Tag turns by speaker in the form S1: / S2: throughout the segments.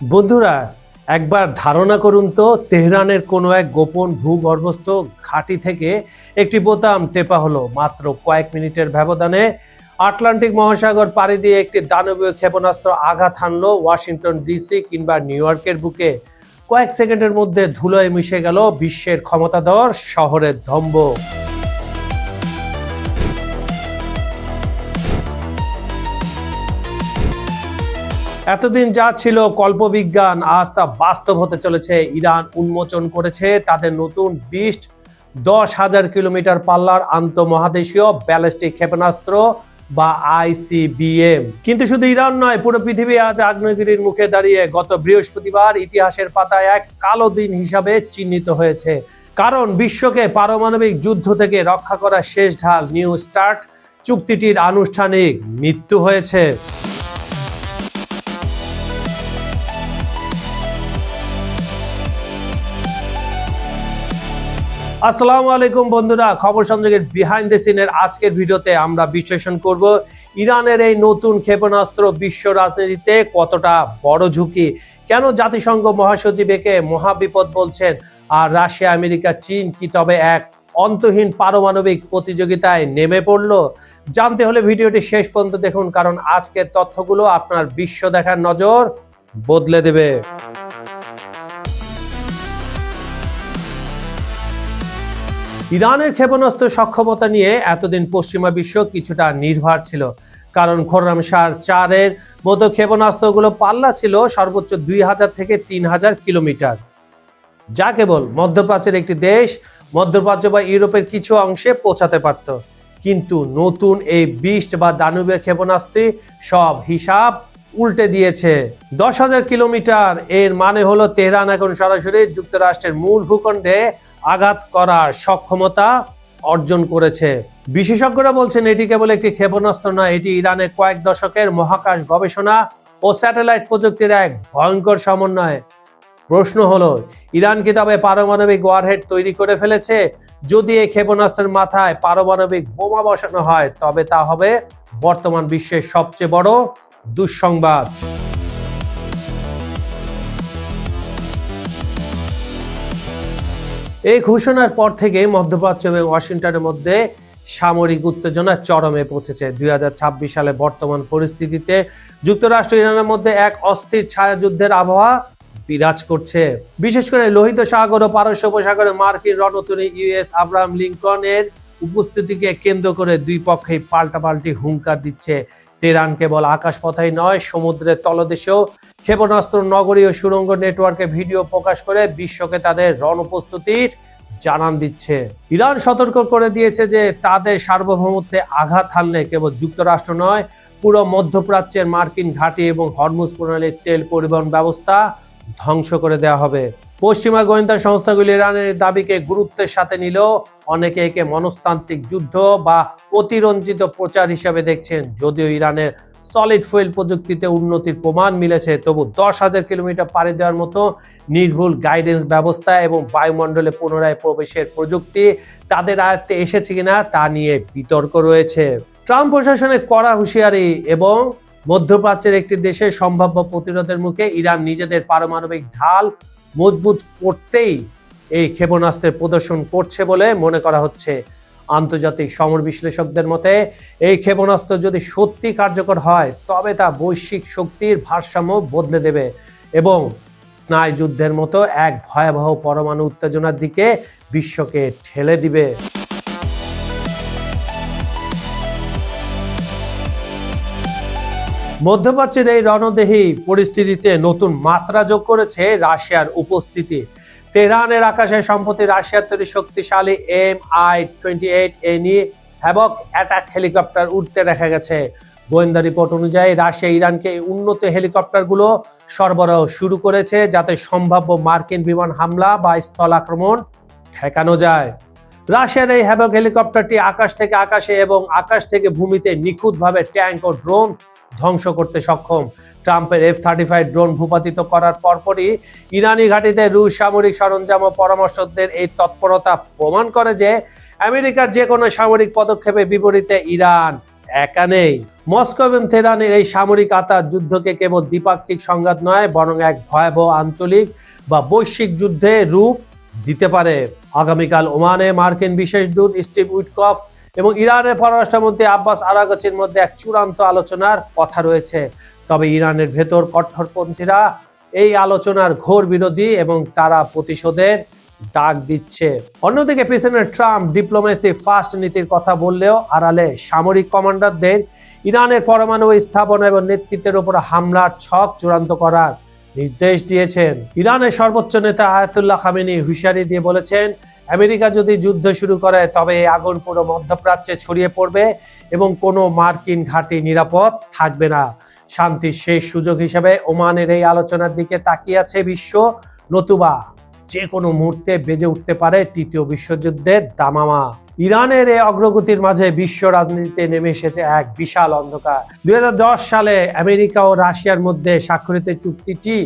S1: বন্ধুরা, একবার ধারণা করুন তো, তেহরানের কোনো এক গোপন ভূগর্ভস্থ ঘাঁটি থেকে একটি বোতাম টেপা হলো। মাত্র কয়েক মিনিটের ব্যবধানে আটলান্টিক মহাসাগর পাড়ি দিয়ে একটি দানবীয় ক্ষেপণাস্ত্র আঘাত হানলো ওয়াশিংটন ডিসি কিংবা নিউ ইয়র্কের বুকে। কয়েক সেকেন্ডের মধ্যে ধুলোয় মিশে গেল বিশ্বের ক্ষমতাধর শহরের ধম্ব এতদিন যা ছিল কল্পবিজ্ঞান, আজ তা বাস্তব হতে চলেছে। ইরান উন্মোচন করেছে তাদের নতুন বিস্ট, দশ হাজার কিলোমিটার পাল্লার আন্তঃমহাদেশীয় ব্যালিস্টিক ক্ষেপণাস্ত্র বা আইসিবিএম কিন্তু শুধু ইরান নয়, পুরো পৃথিবী আজ আগ্নেয়গিরির মুখে দাঁড়িয়ে গত বৃহস্পতিবার ইতিহাসের পাতায় এক কালো দিন হিসাবে চিহ্নিত হয়েছে। কারণ বিশ্বকে পারমাণবিক যুদ্ধ থেকে রক্ষা করার শেষ ঢাল, নিউ স্টার্ট, চুক্তিটির আনুষ্ঠানিক মৃত্যু হয়েছে। আসসালামু আলাইকুম বন্ধুরা, খবর সংযোগের বিহাইন্ড দ্য সিনের আজকের ভিডিওতে আমরা বিশ্লেষণ করব ইরানের এই নতুন ক্ষেপণাস্ত্র বিশ্ব রাজনীতিতে কতটা বড় ঝুঁকি। কেন জাতিসংঘ মহাসচিব একে মহাবিপদ বলছেন আর রাশিয়া, আমেরিকা, চীন কি তবে এক অন্তহীন পারমাণবিক প্রতিযোগিতায় নেমে পড়ল? জানতে হলে ভিডিওটি শেষ পর্যন্ত দেখুন, কারণ আজকের তথ্যগুলো আপনার বিশ্ব দেখার নজর বদলে দেবে। ইরানের ক্ষেপণাস্ত্র সক্ষমতা নিয়ে এতদিন পশ্চিমা বিশ্ব কিছুটা নির্ভর ছিল। কারণ খোররাম শাহ চারের মতো ক্ষেপণাস্ত্রগুলো পাল্লা ছিল সর্বোচ্চ দুই হাজার থেকে তিন হাজার কিলোমিটার। যা কেবল মধ্যপ্রাচ্যের একটি দেশ, মধ্যপ্রাচ্য বা ইউরোপের কিছু অংশে পৌঁছাতে পারত। কিন্তু নতুন এই বিস্ট বা দানুবের ক্ষেপণাস্ত্রে সব হিসাব উল্টে দিয়েছে। দশ হাজার কিলোমিটার, এর মানে হলো তেহরান এখন সরাসরি যুক্তরাষ্ট্রের মূল ভূখণ্ডে আঘাত করার সক্ষমতা অর্জন করেছে। বিশেষজ্ঞরা বলছেন, এটি কেবল একটি ক্ষেপণাস্ত্র নয়, এটি ইরানের কয়েক দশকের মহাকাশ গবেষণা ও স্যাটেলাইট প্রযুক্তির এক ভয়ঙ্কর সমন্বয়। প্রশ্ন হলো, ইরান কি তবে পারমাণবিক ওয়ারহেড তৈরি করে ফেলেছে? যদি এই ক্ষেপণাস্ত্রের মাথায় পারমাণবিক বোমা বসানো হয়, তবে তা হবে বর্তমান বিশ্বের সবচেয়ে বড় দুঃসংবাদ। এই ঘোষণার পর থেকে মধ্যপ্রাচ্য এবং ওয়াশিংটনের মধ্যে সামরিক উত্তেজনা চরমে পৌঁছেছে। দুই হাজার ছাব্বিশ সালে বর্তমান পরিস্থিতিতে যুক্তরাষ্ট্র ইরানের মধ্যে এক অস্থির ছায়াযুদ্ধের আবহাওয়া বিরাজ করছে। বিশেষ করে লোহিত সাগর ও পারস্য উপসাগরে মার্কিন রণতরী ইউএস আব্রাহাম লিঙ্কনের উপস্থিতিকে কেন্দ্র করে দুই পক্ষেই পাল্টাপাল্টি হুঙ্কার দিচ্ছে। তেহরান কেবল আকাশপথাই নয়, সমুদ্রের তলদেশেও ক্ষেপণাস্ত্র নগরীয় সুরঙ্গ নেটওয়ার্কে ভিডিও প্রকাশ করে বিশ্বকে তাদের রণ প্রস্তুতির জানান দিচ্ছে। ইরান সতর্ক করে দিয়েছে যে তাদের সার্বভৌমত্বে আঘাত হানলে কেবল যুক্তরাষ্ট্র নয়, পুরো মধ্যপ্রাচ্যের মার্কিন ঘাঁটি এবং হরমুজ প্রণালীর তেল পরিবহন ব্যবস্থা ধ্বংস করে দেওয়া হবে। পশ্চিমা গোয়েন্দা সংস্থাগুলি ইরানের দাবিকে গুরুত্বের সাথে নিলেও অনেকে একে মনস্তান্ত্রিক যুদ্ধ বা অতিরঞ্জিত প্রচার হিসাবে দেখছেন, যদিও ইরানের সলিড ফুয়েল প্রযুক্তিতে উন্নতির প্রমাণ মিলেছে। তবু দশ হাজার কিলোমিটার পাড়ি দেওয়ার মতো নির্ভুল গাইডেন্স ব্যবস্থা এবং বায়ুমণ্ডলে পুনরায় প্রবেশের প্রযুক্তি তাদের আয়ত্তে এসেছে কিনা তা নিয়ে বিতর্ক রয়েছে। ট্রাম্প প্রশাসনের কড়া হুঁশিয়ারি এবং মধ্যপ্রাচ্যের একটি দেশের সম্ভাব্য প্রতিরোধের মুখে ইরান নিজেদের পারমাণবিক ঢাল মজবুত করতেই এই ক্ষেপণাস্ত্রের প্রদর্শন করছে বলে মনে করা হচ্ছে। আন্তর্জাতিক সমর বিশ্লেষকদের মতে, এই ক্ষেপণাস্ত্র যদি সত্যি কার্যকর হয়, তবে তা বৈশ্বিক শক্তির ভারসাম্য বদলে দেবে এবং স্নায়ু যুদ্ধের মতো এক ভয়াবহ পরমাণু উত্তেজনার দিকে বিশ্বকে ঠেলে দিবে। মধ্যপ্রাচ্যের এই রণদেহী পরিস্থিতিতে নতুন মাত্রা যোগ করেছে রাশিয়ার উপস্থিতি। তেহরানের আকাশে সম্প্রতি রাশিয়ার তৈরি শক্তিশালী M I twenty eight A নিয়ে হ্যাবক অ্যাটাক হেলিকপ্টার উঠতে দেখা গেছে। গোয়েন্দা রিপোর্ট অনুযায়ী, রাশিয়া ইরানকে উন্নত হেলিকপ্টারগুলো সরবরাহ শুরু করেছে যাতে সম্ভাব্য মার্কিন বিমান হামলা বা স্থল আক্রমণ ঠেকানো যায়। রাশিয়ার এই হ্যাবক হেলিকপ্টারটি আকাশ থেকে আকাশে এবং আকাশ থেকে ভূমিতে নিখুঁতভাবে ট্যাঙ্ক ও ড্রোন ধ্বংস করতে সক্ষম। ট্রাম্পের এফ থার্টি ফাইভ ড্রোন ভূপাতিত করার পরপরই ইরানি ঘাঁটিতে রুশ সামরিক সরঞ্জাম ও পরামর্শকদের এই তৎপরতা প্রমাণ করে যে আমেরিকার যে কোনো সামরিক পদক্ষেপের বিপরীতে ইরান একা নেই। মস্কো এবং তেহরানের এই সামরিক আতার যুদ্ধকে কেবল দ্বিপাক্ষিক সংঘাত নয়, বরং এক ভয়াবহ আঞ্চলিক বা বৈশ্বিক যুদ্ধে রূপ দিতে পারে। আগামীকাল ওমানে মার্কিন বিশেষ দূত স্টিভ উইটকফ এবং ইরানের পররাষ্ট্রমন্ত্রী আব্বাস আরাগচির মধ্যে এক চূড়ান্ত আলোচনার কথা রয়েছে। তবে ইরানের ভেতর কট্টরপন্থীরা এই আলোচনার ঘোর বিরোধী এবং তারা প্রতিশোধের ডাক দিচ্ছে। অন্যদিকে প্রেসিডেন্ট ট্রাম্প ডিপ্লোমেসি ফার্স্ট নীতির কথা বললেও আড়ালে সামরিক কমান্ডারদের ইরানের পরমাণু স্থাপনা এবং নেতৃত্বের উপর হামলার ছক চূড়ান্ত করার নির্দেশ দিয়েছেন। ইরানের সর্বোচ্চ নেতা আয়াতুল্লাহ খামেনি হুঁশিয়ারি দিয়ে বলেছেন আমেরিকা যদি যুদ্ধ শুরু করে, তবে এই আগুন পুরো মধ্যপ্রাচ্যে ছড়িয়ে পড়বে এবং কোনো মার্কিন ঘাঁটি নিরাপদ থাকবে না। শান্তির শেষ সুযোগ হিসেবে ওমানের এই আলোচনার দিকে তাকিয়ে আছে বিশ্ব। নতুবা যে কোনো মুহূর্তে বেজে উঠতে পারে তৃতীয় বিশ্বযুদ্ধের দামামা। ইরানের এই অগ্রগতির মাঝে বিশ্ব রাজনীতিতে নেমে এসেছে এক বিশাল অন্ধকার। দুই হাজার দশ সালে আমেরিকা ও রাশিয়ার মধ্যে স্বাক্ষরিত চুক্তিটি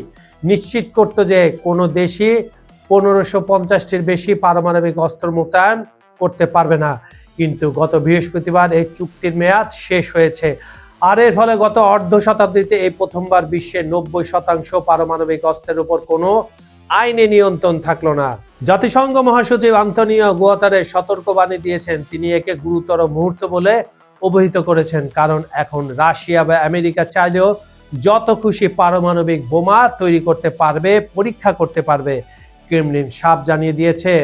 S1: নিশ্চিত করত যে কোনো দেশই পনেরোশো পঞ্চাশটির বেশি পারমাণবিক অস্ত্র মোতায়েন করতে পারবে না। কিন্তু গত বৃহস্পতিবার এই চুক্তির মেয়াদ শেষ হয়েছে। আর এর ফলে গত অর্ধ শতাব্দীতে এই প্রথমবার বিশ্বের নব্বই শতাংশ পারমাণবিক অস্ত্রের উপর কোনো আইনে নিয়ন্ত্রণ থাকল না। জাতিসংঘ মহাসচিব আন্তনিও গুয়াতারে সতর্কবাণী দিয়েছেন, তিনি একে গুরুতর মুহূর্ত বলে অভিহিত করেছেন, কারণ এখন রাশিয়া বা আমেরিকা চাইলেও যত খুশি পারমাণবিক বোমা তৈরি করতে পারবে, পরীক্ষা করতে পারবে। ক্রেমলিন সাপ জানিয়ে দিয়েছে,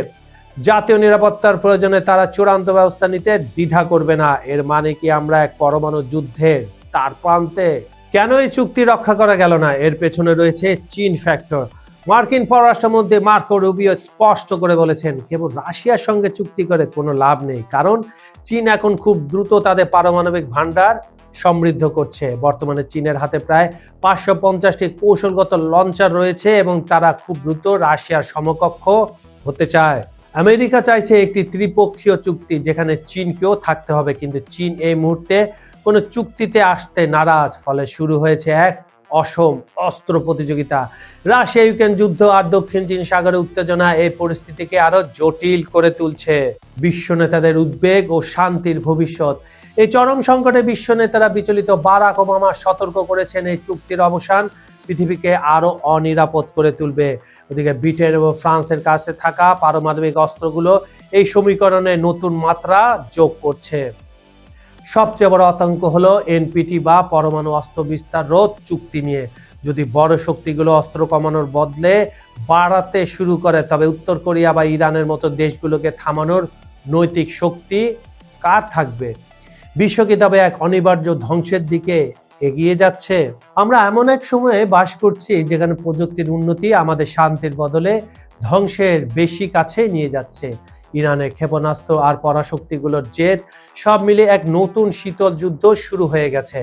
S1: জাতীয় নিরাপত্তার প্রয়োজনে তারা চূড়ান্ত ব্যবস্থা নিতে দ্বিধা করবে না। এর মানে কি আমরা এক পরমাণু যুদ্ধের তার প্রান্তে? কেন এই চুক্তি রক্ষা করা গেল না? এর পেছনে রয়েছে চীন ফ্যাক্টর মার্কিন পররাষ্ট্রমন্ত্রী মার্কো রুবিও স্পষ্ট করে বলেছেন, কেবল রাশিয়ার সঙ্গে চুক্তি করে কোনো লাভ নেই, কারণ চীন এখন খুব দ্রুত তাদের পারমাণবিক ভান্ডার সমৃদ্ধ করছে। বর্তমানে চীনের হাতে প্রায় পাঁচশো পঞ্চাশটি কৌশলগত লঞ্চার রয়েছে এবং তারা খুব দ্রুত রাশিয়ার সমকক্ষ হতে চায়। আমেরিকা চাইছে একটি ত্রিপক্ষীয় চুক্তি যেখানে চীনকেও থাকতে হবে, কিন্তু চীন এই মুহূর্তে কোনো চুক্তিতে আসতে নারাজ, ফলে শুরু হয়েছে এক অসম অস্ত্র প্রতিযোগিতা। রাশিয়া ইউক্রেন যুদ্ধ আর দক্ষিণ চীন সাগরে উত্তেজনা এই পরিস্থিতিকে আরও জটিল করে তুলছে। বিশ্ব নেতাদের উদ্বেগ ও শান্তির ভবিষ্যৎ এই চরম সংকটে বিশ্ব নেতারা বিচলিত বারাক ওবামা সতর্ক করেছেন এই চুক্তির অবসান। পৃথিবীকে আরও অনিরাপদ করে তুলবে। ওদিকে ব্রিটেন এবং ফ্রান্সের কাছে থাকা পারমাণবিক অস্ত্রগুলো এই সমীকরণে নতুন মাত্রা যোগ করছে। সবচেয়ে বড় আতঙ্ক হলো এনপিটি বা পরমাণু অস্ত্র বিস্তার রোধ চুক্তি নিয়ে। যদি বড় শক্তিগুলো অস্ত্র কমানোর বদলে বাড়াতে শুরু করে, তবে উত্তর কোরিয়া বা ইরানের মতো দেশগুলোকে থামানোর নৈতিক শক্তি কার থাকবে? বিশ্ব কি তবে এক অনিবার্য ধ্বংসের দিকে এগিয়ে যাচ্ছে। আমরা এমন এক সময়ে বাস করছি যেখানে প্রযুক্তির উন্নতি আমাদের শান্তির বদলে ধ্বংসের বেশি কাছে নিয়ে যাচ্ছে। ইরানের ক্ষেপণাস্ত্র আর পরাশক্তিগুলোর জেট সব মিলে এক নতুন শীতল যুদ্ধ শুরু হয়ে গেছে।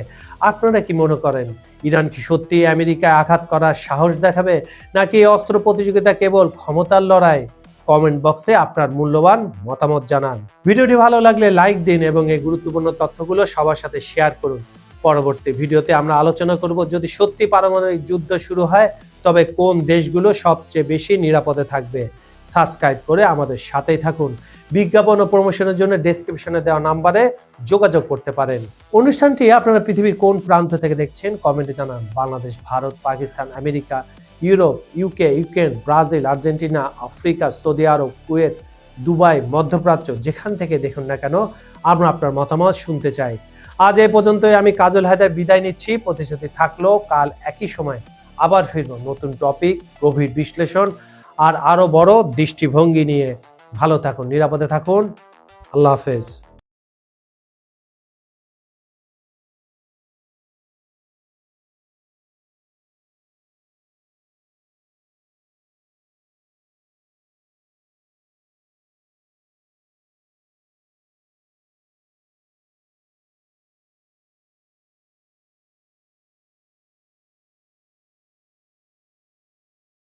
S1: আপনারা কি মনে করেন, ইরান কি সত্যি আমেরিকায় আঘাত করার সাহস দেখাবে, নাকি অস্ত্র প্রতিযোগিতা কেবল ক্ষমতার লড়াই? কমেন্ট বক্সে আপনার মূল্যবান মতামত জানান। ভিডিওটি ভালো লাগলে লাইক দিন এবং এই গুরুত্বপূর্ণ তথ্যগুলো সবার সাথে শেয়ার করুন। পরবর্তী ভিডিওতে আমরা আলোচনা করব যদি সত্যি পারমাণবিক যুদ্ধ শুরু হয়, তবে কোন দেশগুলো সবচেয়ে বেশি নিরাপদে থাকবে? সাবস্ক্রাইব করে আমাদের সাথেই থাকুন। বিজ্ঞাপন ও প্রমোশনের জন্য ডেসক্রিপশনে দেওয়া নাম্বারে যোগাযোগ করতে পারেন। অনুষ্ঠানটি আপনারা পৃথিবীর কোন প্রান্ত থেকে দেখছেন? কমেন্টে জানান। Bangladesh, Bharat, Pakistan, America. Europe UK Ukraine Brazil, Argentina, Africa, Saudi Arab, Kuwait, Dubai, মধ্যপ্রাচ্য, যেখান থেকে দেখুন না কেন, আমরা আপনার মতামত শুনতে চাই। আজ এ পর্যন্তই আমি কাজল হায়দার বিদায় নিচ্ছি। প্রতিশ্রুতি থাকল, কাল একই সময় আবার ফিরব নতুন টপিক, গভীর বিশ্লেষণ আর আরও বড় দৃষ্টিভঙ্গি নিয়ে। ভালো থাকুন, নিরাপদে থাকুন। আল্লাহ হাফেজ।